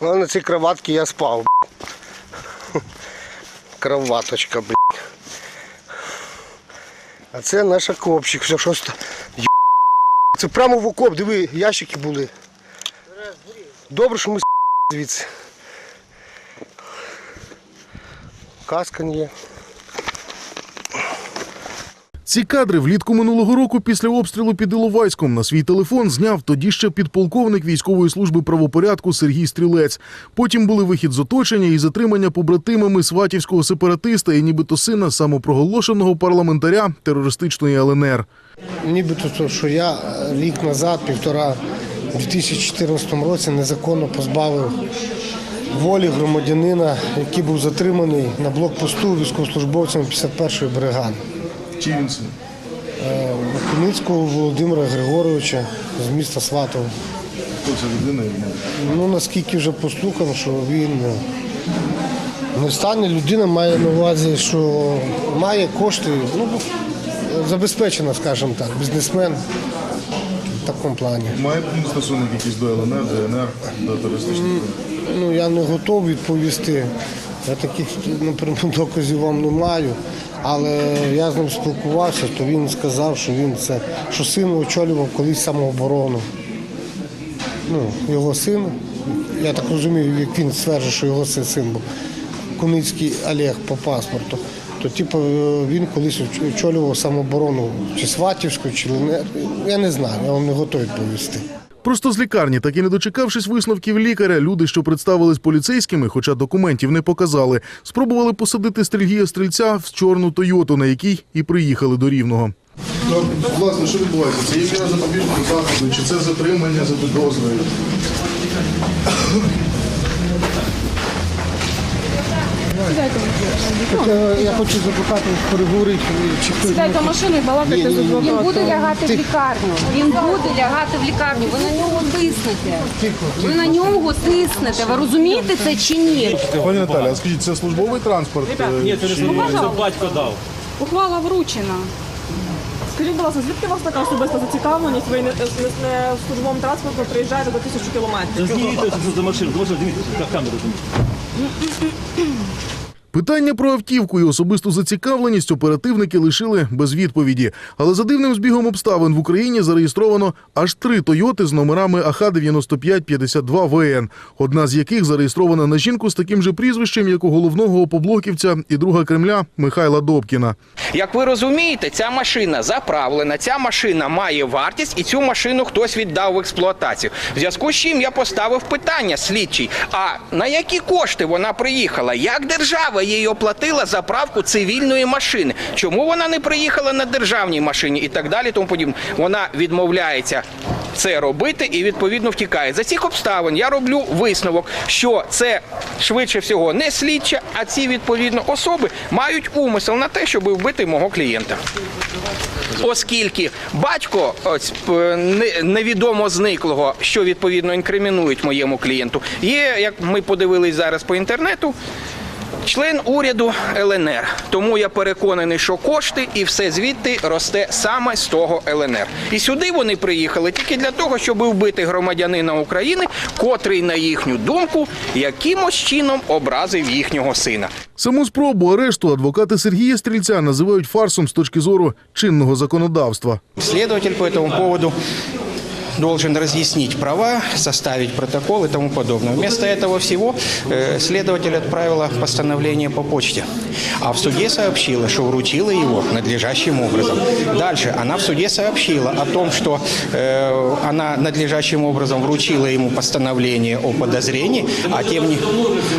Ну, на цій кроватці я спав. Кроваточка, блядь. А це наш окопчик. Все шосто. Це прямо в окоп, диви, ящики були. Добре, що ми звідси. Каска не є. Ці кадри влітку минулого року після обстрілу під Іловайськом на свій телефон зняв тоді ще підполковник військової служби правопорядку Сергій Стрілець. Потім були вихід з оточення і затримання побратимами сватівського сепаратиста і нібито сина самопроголошеного парламентаря терористичної ЛНР. Нібито то, що я е, рік назад, півтора, у 2014 році незаконно позбавив волі громадянина, який був затриманий на блокпосту військовослужбовцями 51-ї бригади. Чи він син? Куницького Володимира Григоровича з міста Сватово. Хто це людина? Ну наскільки вже послухав, що він е, не стані людина має на увазі, що має кошти, ну забезпечена, скажімо так, бізнесмен в такому плані. Має стосунок якийсь до ЛНР, ДНР, до терористичних. Ну я не готовий відповісти. Я таких наприклад, доказів вам не маю. Але я з ним спілкувався, то він сказав, що він це, що син очолював колись самооборону. Ну, його син, я так розумію, як він стверджує, що його син був. Куницький Олег по паспорту. То типу він колись очолював самооборону чи Сватівську, чи Ленер. Я не знаю, я вам не готовий відповісти. Просто з лікарні, так і не дочекавшись висновків лікаря, люди, що представились поліцейськими, хоча документів не показали, спробували посадити Сергія Стрільця в чорну Тойоту, на якій і приїхали до Рівного. Власне, що відбувається? Це є міра запобіжного заходу, чи це затримання за підозрою? Е, Я хочу запитати, переговорити, чи хтось Сідайте в машину і балакайте з Він адвокатом. буде лягати в лікарню. Він буде лягати в лікарню. Ви на нього тиснете. Ви на нього тиснете. Ви розумієте це чи ні? Пані Наталя, а скажіть, це службовий транспорт? е, Ні, це не службовий, це батько дав. Ухвала вручена. Скажіть, будь ласка, звідки у вас така особиста зацікавленість? Ви не, не, не в приїжджаєте до тисячі кілометрів. Змінюйте, що за машину, за машину, зніміть камеру. зніміть. Питання про автівку і особисту зацікавленість оперативники лишили без відповіді. Але за дивним збігом обставин в Україні зареєстровано аж три Тойоти з номерами АХ 9552 ВН, одна з яких зареєстрована на жінку з таким же прізвищем, як у головного опоблоківця і друга Кремля Михайла Добкіна. Як ви розумієте, ця машина заправлена, ця машина має вартість, і цю машину хтось віддав в експлуатацію. В зв'язку з чим я поставив питання слідчий: а на які кошти вона приїхала? Як держава їй оплатила заправку цивільної машини? Чому вона не приїхала на державній машині і так далі? Тому подібне. Вона відмовляється. Це робити і відповідно втікає. За цих обставин я роблю висновок, що це швидше всього не слідча, а ці відповідно особи мають умисел на те, щоб вбити мого клієнта. Оскільки батько не- невідомо зниклого, що відповідно інкримінують моєму клієнту, є, як ми подивились зараз по інтернету, член уряду ЛНР. Тому я переконаний, що кошти і все звідти росте саме з того ЛНР. І сюди вони приїхали тільки для того, щоб вбити громадянина України, котрий, на їхню думку, якимось чином образив їхнього сина. Саму спробу арешту адвокати Сергія Стрільця називають фарсом з точки зору чинного законодавства. Следователь по этому поводу должен разъяснить права, составить протокол и тому подобное. Вместо этого всего э, следователь отправила постановление по почте, А в суде сообщила, что вручила его надлежащим образом. Дальше она в суде сообщила о том, что э, она надлежащим образом вручила ему постановление о подозрении, а тем не,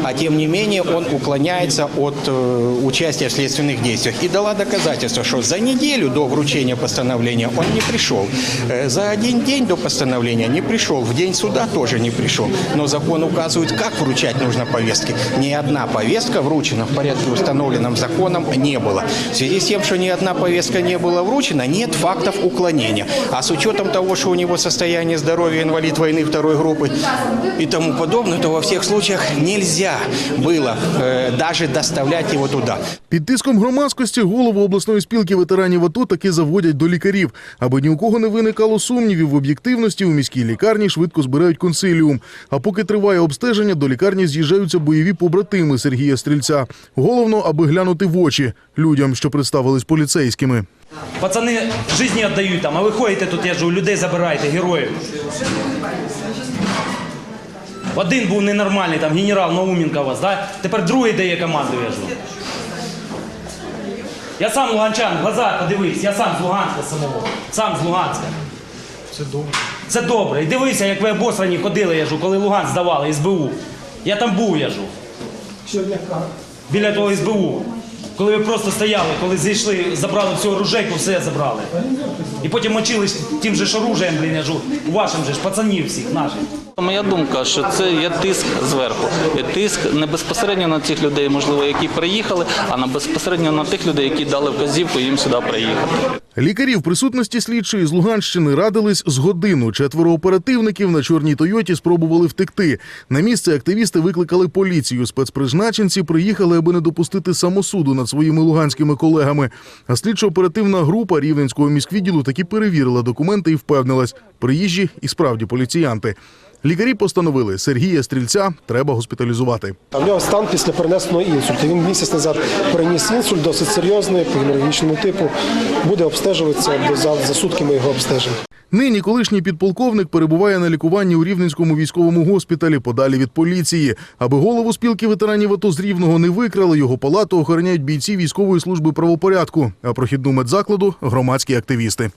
а тем не менее он уклоняется от э, участия в следственных действиях. И дала доказательство, что за неделю до вручения постановления он не пришел. Э, За один день до постановления не пришел. В день суда тоже не пришел. Но закон указывает, как вручать нужно повестки. Ни одна повестка вручена в порядке, установленном предусмотренном законом не было. В связи с тем, что ни одна повестка не была вручена, нет фактов уклонения. А с учетом того, что у него состояние здоровья инвалид войны второй группы и тому подобное, то во всех случаях нельзя было э, даже доставлять его туда. Під тиском громадськості голову обласної спілки ветеранів АТО таки заводять до лікарів. Аби ні у кого не виникало сумнівів в об'єктивності, у міській лікарні швидко збирають консиліум. А поки триває обстеження, до лікарні з'їжджаються бойові побратими Сергія Стрільця. Головно, аби глянути в очі людям, що представились поліцейськими. Пацани житті віддають там, а ви ходите тут, я ж у людей забираєте, героїв. Один був ненормальний, там генерал Науменко у вас, да? тепер другий дає команду, я ж. Я сам луганчан, в глаза подивись, я сам з Луганська самого, сам з Луганська. Це добре. Це добре. І дивися, як ви обосрані ходили, я жу, коли Луган здавали, СБУ. Я там був, я жу. Біля того СБУ. Коли ви просто стояли, коли зайшли, забрали всю оружейку, все забрали. І потім мочили тим же ж оружієм, блін, я жу, вашим же ж, пацанів всіх наших. Моя думка, що це є тиск зверху. Є тиск не безпосередньо на тих людей, можливо, які приїхали, а на безпосередньо на тих людей, які дали вказівку їм сюди приїхати. Лікарі в присутності слідчої з Луганщини радились з годину. Четверо оперативників на чорній Тойоті спробували втекти. На місце активісти викликали поліцію. Спецпризначенці приїхали, аби не допустити самосуду над своїми луганськими колегами. А слідчо-оперативна група рівненського міськвідділу таки перевірила документи і впевнилась, приїжджі і справді поліціянти. Лікарі постановили Сергія Стрільця треба госпіталізувати. В нього стан після перенесеного інсульту. Він місяць назад переніс інсульт, досить серйозний, по геморагічному типу. Буде обстежуватися за, за сутками його обстежень. Нині колишній підполковник перебуває на лікуванні у Рівненському військовому госпіталі подалі від поліції. Аби голову спілки ветеранів АТО з Рівного не викрали, його палату охороняють бійці військової служби правопорядку, а прохідну медзакладу – громадські активісти.